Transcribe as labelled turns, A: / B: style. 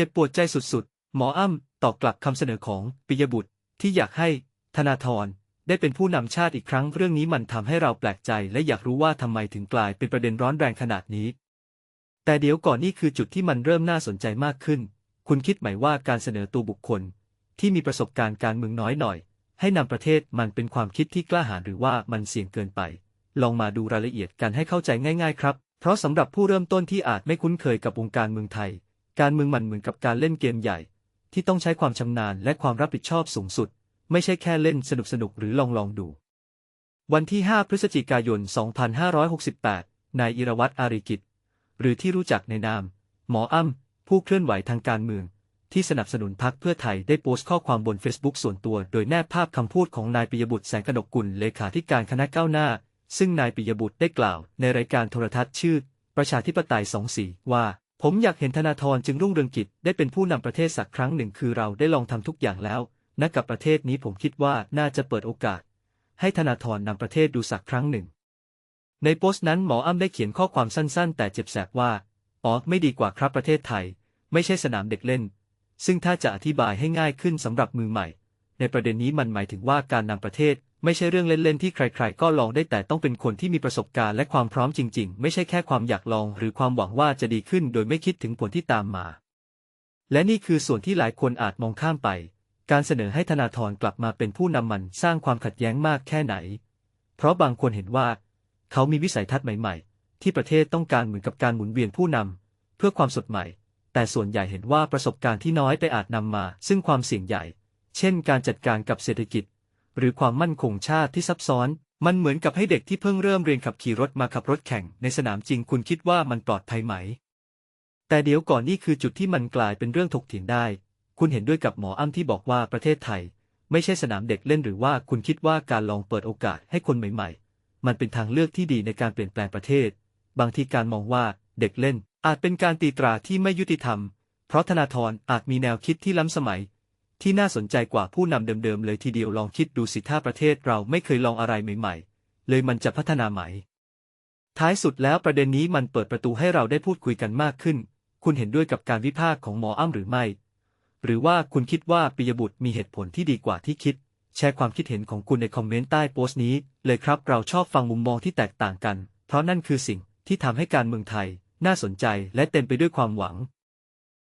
A: เจ็บปวดใจสุดๆ หมออ้ำตอบกลับคำเสนอของปิยบุตรที่อยากให้ธนาธรได้เป็นผู้นำชาติอีกครั้งเรื่องนี้มันทำให้เราแปลกใจและอยากรู้ว่าทำไมถึงกลายเป็นประเด็นร้อนแรงขนาดนี้ แต่เดี๋ยวก่อนนี่คือจุดที่มันเริ่มน่าสนใจมากขึ้น คุณคิดไหมว่าการเสนอตัวบุคคล ที่มีประสบการณ์การเมืองน้อยหน่อย ให้นำประเทศมันเป็นความคิดที่กล้าหาญหรือว่ามันเสี่ยงเกินไป ลองมาดูรายละเอียดกันให้เข้าใจง่าย ๆ ครับ เพราะสำหรับผู้เริ่มต้นที่อาจไม่คุ้นเคยกับวงการเมืองไทย การเมืองมันเหมือนกับการเล่นเกมใหญ่ ที่ต้องใช้ความชำนาญและความรับผิดชอบสูงสุด ไม่ใช่แค่เล่นสนุกๆหรือลองลองดู วันที่ 5 พฤศจิกายน 2568 นายอิรวัตรอาริกิจหรือที่รู้จักในนาม หมออ้ำผู้เคลื่อนไหวทางการเมือง ที่สนับสนุนพรรคเพื่อไทยได้โพสต์ข้อความบน Facebook ส่วนตัว โดยแนบภาพคำพูดของนายปิยบุตรแสงกนกกุลเลขาธิการคณะก้าวหน้า ซึ่งนายปิยบุตรได้กล่าว ในรายการโทรทัศน์ชื่อ ประชาธิปไตยสองสีว่า ผมอยากเห็นธนาธรจึงรุ่งเรืองกิจได้เป็นผู้นำประเทศสักครั้งหนึ่งคือเราได้ลองทำทุกอย่างแล้วณกับประเทศนี้ผมคิดว่าน่าจะเปิดโอกาส ให้ธนาธรนำประเทศดูสักครั้งหนึ่ง ในโพสต์นั้นหมออ้ำได้เขียนข้อความสั้น ๆ แต่เจ็บแสบว่าอ๋อไม่ดีกว่าครับประเทศไทย ไม่ใช่สนามเด็กเล่น ซึ่งถ้าจะอธิบายให้ง่ายขึ้นสำหรับมือใหม่ ในประเด็นนี้มันหมายถึงว่าการนำประเทศ ไม่ใช่เรื่องเล่นๆที่ใครๆ ก็ลองได้แต่ต้องเป็นคนที่มีประสบการณ์และความพร้อมจริงๆ ไม่ใช่แค่ความอยากลองหรือความหวังว่าจะดีขึ้นโดยไม่คิดถึงผลที่ตามมา และนี่คือส่วนที่หลายคนอาจมองข้ามไป การเสนอให้ธนาธรกลับมาเป็นผู้นำมันสร้างความขัดแย้งมากแค่ไหน เพราะบางคนเห็นว่า เขามีวิสัยทัศน์ใหม่ ๆ ที่ประเทศต้องการเหมือนกับการหมุนเวียนผู้นำเพื่อความสดใหม่ แต่ส่วนใหญ่เห็นว่าประสบการณ์ที่น้อยไปอาจนำมา ซึ่งความเสี่ยงใหญ่ เช่น การจัดการกับเศรษฐกิจ หรือความมั่นคงชาติที่ซับซ้อน มันเหมือนกับให้เด็กที่เพิ่งเริ่มเรียนขับขี่รถมาขับรถแข่งในสนามจริงคุณคิดว่ามันปลอดภัยไหม แต่เดี๋ยวก่อนนี่คือจุดที่มันกลายเป็นเรื่องถกเถียงได้ คุณเห็นด้วยกับหมออ้ำที่บอกว่าประเทศไทย ไม่ใช่สนามเด็กเล่นหรือว่าคุณคิดว่าการลองเปิดโอกาสให้คนใหม่ ๆ มันเป็นทางเลือกที่ดีในการเปลี่ยนแปลงประเทศ บางทีการมองว่าเด็กเล่นอาจเป็นการตีตราที่ไม่ยุติธรรม เพราะธนาธรอาจมีแนวคิดที่ล้ำสมัย ที่น่าสนใจกว่าผู้นำเดิมๆ เลยทีเดียวลองคิดดูสิถ้าประเทศเราไม่เคยลองอะไรใหม่ๆ เลยมันจะพัฒนาไหม ท้ายสุดแล้วประเด็นนี้มันเปิดประตูให้เราได้พูดคุยกันมากขึ้น คุณเห็นด้วยกับการวิพากษ์ของหมออ้ำหรือไม่ หรือว่าคุณคิดว่าปิยบุตรมีเหตุผลที่ดีกว่าที่คิด แชร์ความคิดเห็นของคุณในคอมเมนต์ใต้โพสต์นี้ เลยครับเราชอบฟังมุมมองที่แตกต่างกัน เพราะนั่นคือสิ่งที่ทำให้การเมืองไทย น่าสนใจและเต็มไปด้วยความหวัง